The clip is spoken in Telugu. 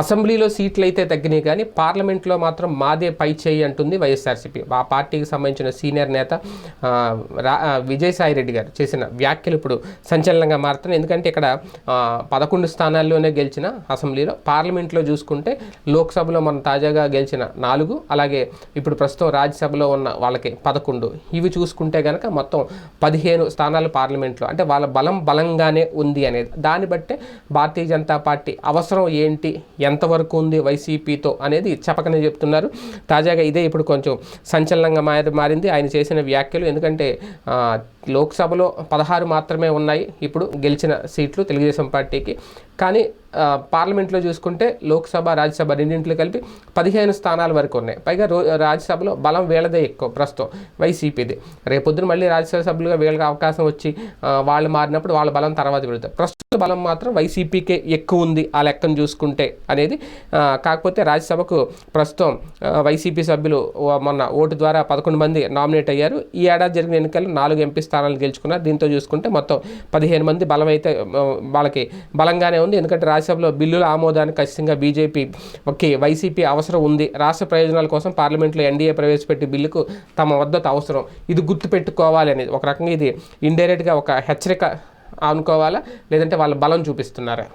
అసెంబ్లీలో సీట్లు అయితే తగ్గినాయి కానీ పార్లమెంట్లో మాత్రం మాదే పై చేయి అంటుంది వైఎస్ఆర్సీపీ. ఆ పార్టీకి సంబంధించిన సీనియర్ నేత రా విజయసాయి రెడ్డి గారు చేసిన వ్యాఖ్యలు ఇప్పుడు సంచలనంగా మారుతున్నాయి. ఎందుకంటే ఇక్కడ పదకొండు స్థానాల్లోనే గెలిచిన అసెంబ్లీలో పార్లమెంట్లో చూసుకుంటే లోక్సభలో మనం తాజాగా గెలిచిన నాలుగు అలాగే ఇప్పుడు ప్రస్తుతం రాజ్యసభలో ఉన్న వాళ్ళకి పదకొండు. ఇవి చూసుకుంటే కనుక మొత్తం పదిహేను స్థానాలు పార్లమెంట్లో. అంటే వాళ్ళ బలం బలంగానే ఉంది అనేది. దాన్ని బట్టే భారతీయ జనతా పార్టీ అవసరం ఏంటి ఎంతవరకు ఉంది వైసీపీతో అనేది చెప్పకనే చెప్తున్నారు. తాజాగా ఇదే ఇప్పుడు కొంచెం సంచలనంగా మారి మారింది. ఆయన చేసిన వ్యాఖ్యలు ఎందుకంటే లోక్సభలో పదహారు మాత్రమే ఉన్నాయి. ఇప్పుడు గెలిచిన సీట్లు తెలుగుదేశం పార్టీకి. కానీ పార్లమెంట్లో చూసుకుంటే లోక్సభ రాజ్యసభ రెండింటిలో కలిపి పదిహేను స్థానాల వరకు ఉన్నాయి. పైగా రో రాజ్యసభలో బలం వీళ్ళదే ఎక్కువ ప్రస్తుతం వైసీపీది. రేపొద్దున మళ్ళీ రాజ్యసభ సభ్యులుగా వీళ్ళకి అవకాశం వచ్చి వాళ్ళు మారినప్పుడు వాళ్ళ బలం తర్వాత పెడతారు ప్రస్తుత బలం మాత్రం వైసీపీకే ఎక్కువ ఉంది ఆ లెక్కను చూసుకుంటే అనేది కాకపోతే రాజ్యసభకు ప్రస్తుతం వైసీపీ సభ్యులు ఓ- మొన్న ఓటు ద్వారా పదకొండు మంది నామినేట్ అయ్యారు. ఈ ఏడాది జరిగిన ఎన్నికల్లో నాలుగు ఎంపీ స్థానాలు గెలుచుకున్నారు. దీంతో చూసుకుంటే మొత్తం పదిహేను మంది బలం అయితే వాళ్ళకి బలంగానే ఉంది. ఎందుకంటే రాజ్యసభలో బిల్లుల ఆమోదానికి ఖచ్చితంగా బీజేపీ వైసీపీ అవసరం ఉంది. రాష్ట్ర ప్రయోజనాల కోసం పార్లమెంట్లో ఎన్డీఏ ప్రవేశపెట్టి బిల్లుకు తమ వద్దత అవసరం. ఇది గుర్తుపెట్టుకోవాలి అనేది ఒక రకంగా ఇది ఇండైరెక్ట్గా ఒక హెచ్చరిక అనుకోవాలా లేదంటే వాళ్ళ బలం చూపిస్తున్నారా?